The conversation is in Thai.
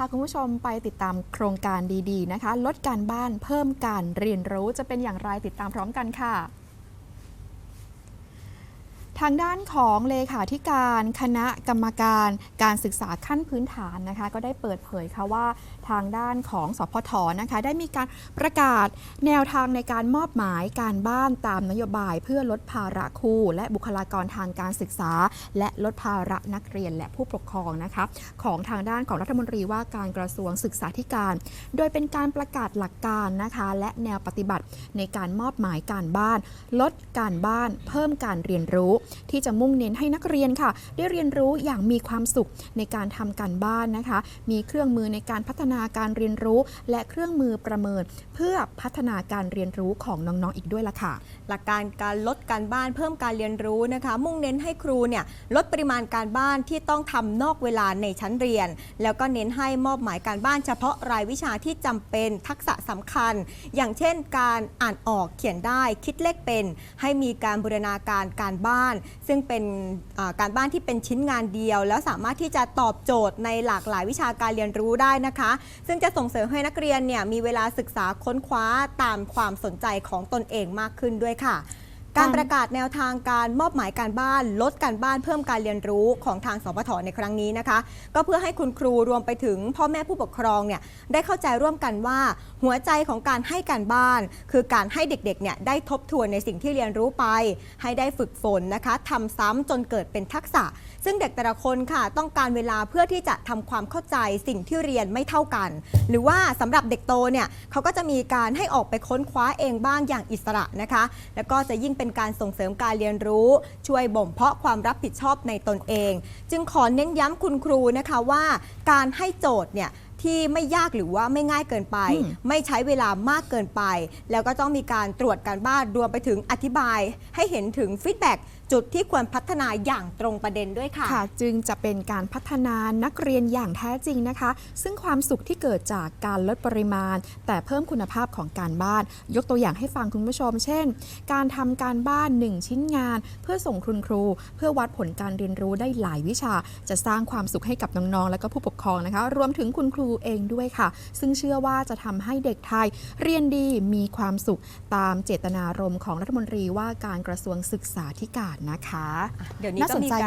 พาคุณผู้ชมไปติดตามโครงการดีๆนะคะ ลดการบ้านเพิ่มการเรียนรู้จะเป็นอย่างไรติดตามพร้อมกันค่ะ ทางด้านของเลขาธิการคณะกรรมการการศึกษาขั้นพื้นฐานนะคะก็ได้เปิดเผยค่ะว่าทางด้านของสพทนะคะได้มีการประกาศแนวทางในการมอบหมายการบ้านตามนโยบาย เพื่อลดภาระครูและบุคลากรทางการศึกษา และลดภาระนักเรียนและผู้ปกครองนะคะของทางด้านของรัฐมนตรีว่าการกระทรวงศึกษาธิการ โดยเป็นการประกาศหลักการนะคะและแนวปฏิบัติในการมอบหมายการบ้าน ลดการบ้าน เพิ่มการเรียนรู้ที่จะมุ่งเน้นให้นักเรียนค่ะ ได้เรียนรู้อย่างมีความสุขในการทำการบ้านนะคะ มีเครื่องมือในการพัฒนาการเรียนรู้ และเครื่องมือประเมิน เพื่อพัฒนาการเรียนรู้ของน้องๆอีกด้วยล่ะค่ะ หลักการการลดการบ้านเพิ่มการเรียนรู้นะคะ มุ่งเน้นให้ครูเนี่ยลดปริมาณการบ้านที่ต้องทำนอกเวลาในชั้นเรียน แล้วก็เน้นให้มอบหมายการบ้านเฉพาะรายวิชาที่จำเป็นทักษะสำคัญ อย่างเช่น การอ่านออกเขียนได้คิดเลขเป็น ให้มีการบูรณาการการบ้านซึ่งเป็นการบ้านที่เป็นชิ้นงานเดียว แล้วสามารถที่จะตอบโจทย์ในหลากหลายวิชาการเรียนรู้ได้นะคะ ซึ่งจะส่งเสริมให้นักเรียนเนี่ยมีเวลาศึกษาค้นคว้าตามความสนใจของตนเองมากขึ้นด้วยค่ะ การประกาศแนวทางการมอบหมายการบ้าน ลดการบ้านเพิ่มการเรียนรู้ของทางสพทในครั้งนี้นะคะ ก็เพื่อให้คุณครูรวมไปถึงพ่อแม่ผู้ปกครองเนี่ยได้เข้าใจร่วมกันว่า หัวใจของการให้การบ้าน คือการให้เด็กๆเนี่ยได้ทบทวนในสิ่งที่เรียนรู้ไป ให้ได้ฝึกฝนนะคะทำซ้ำจนเกิดเป็นทักษะ ซึ่งเด็กแต่ละคนค่ะ ต้องการเวลาเพื่อที่จะทำความเข้าใจสิ่งที่เรียนไม่เท่ากัน หรือว่าสำหรับเด็กโตเนี่ยเขาก็จะมีการให้ออกไปค้นคว้าเองบ้างอย่างอิสระนะคะ แล้วก็จะยิ่งเป็นการส่งเสริมการเรียนรู้ ช่วยบ่มเพาะความรับผิดชอบในตนเอง จึงขอเน้นย้ำคุณครูนะคะว่า การให้โจทย์เนี่ย ที่ไม่ยากหรือว่าไม่ง่ายเกินไปอืมไม่ใช้เวลามากเกินไป แล้วก็ต้องมีการตรวจการบ้านรวมไปถึงอธิบาย ให้เห็นถึงฟีดแบ็กจุดที่ควรพัฒนาอย่างตรงประเด็นด้วยค่ะ ค่ะ จึงจะเป็นการพัฒนานักเรียนอย่างแท้จริงนะคะ ซึ่งความสุขที่เกิดจากการลดปริมาณ แต่เพิ่มคุณภาพของการบ้าน ยกตัวอย่างให้ฟังคุณผู้ชม เช่น การทำการบ้าน 1 ชิ้นงาน เพื่อส่งคุณครู เพื่อวัดผลการเรียนรู้ได้หลายวิชา จะสร้างความสุขให้กับน้องๆ และก็ผู้ปกครองนะคะ รวมถึงคุณครูเองด้วยค่ะ ซึ่งเชื่อว่าจะทำให้เด็กไทยเรียนดีมีความสุขตามเจตนารมณ์ของรัฐมนตรีว่าการกระทรวงศึกษาธิการนะคะ เดี๋ยวนี้ก็มีการ